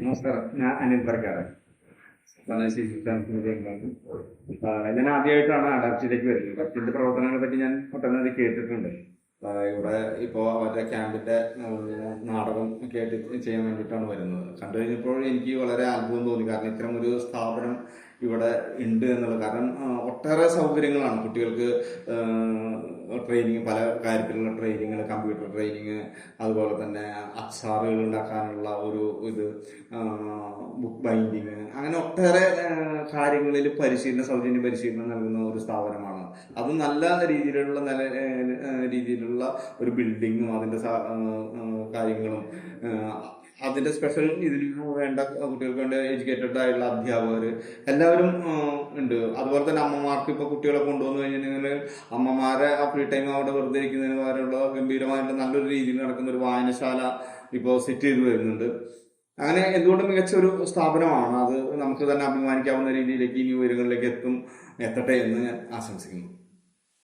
നമസ്കാരം. ഞാൻ അനിൽ പ്രകാരൻ ഞാൻ ആദ്യമായിട്ടാണ് അഡാപ്റ്റിലേക്ക് വരുന്നത്. അഡാപ്റ്റിന്റെ പ്രവർത്തനങ്ങളെ പറ്റി ഞാൻ ഒട്ടനവധി കേട്ടിട്ടുണ്ട്. ഇവിടെ ഇപ്പോൾ അവരുടെ ക്യാമ്പിന്റെ നാടകം കേട്ട് ചെയ്യാൻ വേണ്ടിയിട്ടാണ് വരുന്നത്. കണ്ടു കഴിഞ്ഞപ്പോൾ എനിക്ക് വളരെ അത്ഭുതം തോന്നി. കാരണം ഇത്തരം ഒരു സ്ഥാപനം ഇവിടെ ഉണ്ട് എന്നുള്ളത് കാരണം ഒട്ടേറെ സൗകര്യങ്ങളാണ് കുട്ടികൾക്ക് ട്രെയിനിങ് പല കാര്യത്തിലുള്ള ട്രെയിനിങ് കമ്പ്യൂട്ടർ ട്രെയിനിങ് അതുപോലെ തന്നെ അച്ചാറുകൾ ഉണ്ടാക്കാനുള്ള ഒരു ഇത് ബുക്ക് ബൈൻഡിങ് അങ്ങനെ ഒട്ടേറെ കാര്യങ്ങളിൽ പരിശീലനം സൗജന്യ പരിശീലനം നൽകുന്ന ഒരു സ്ഥാപനമാണ്. അത് നല്ല രീതിയിലുള്ള നല്ല രീതിയിലുള്ള ഒരു ബിൽഡിങ്ങും അതിന്റെ കാര്യങ്ങളും അതിന്റെ സ്പെഷ്യൽ ഇതിന് വേണ്ട കുട്ടികൾക്ക് വേണ്ട എഡ്യൂക്കേറ്റഡ് ആയിട്ടുള്ള അധ്യാപകർ എല്ലാവരും ഉണ്ട്. അതുപോലെ തന്നെ അമ്മമാർക്ക് ഇപ്പൊ കുട്ടികളെ കൊണ്ടുവന്നു കഴിഞ്ഞിട്ടുണ്ടെങ്കിൽ അമ്മമാരെ ആ ഫ്രീ ടൈം അവിടെ വെറുതെ ഇരിക്കുന്നതിന് പകരമുള്ള ഗംഭീരമായിട്ട് നല്ലൊരു രീതിയിൽ നടക്കുന്ന ഒരു വായനശാല ഇപ്പോൾ സെറ്റ് ചെയ്തു വരുന്നുണ്ട്. അങ്ങനെ എന്തുകൊണ്ടും മികച്ച ഒരു സ്ഥാപനമാണ്? അത് നമുക്ക് തന്നെ അഭിമാനിക്കാവുന്ന രീതിയിലേക്ക് ഇനി ഉയരങ്ങളിലേക്ക് എത്തും എത്തട്ടെ എന്ന് ഞാൻ ആശംസിക്കുന്നു.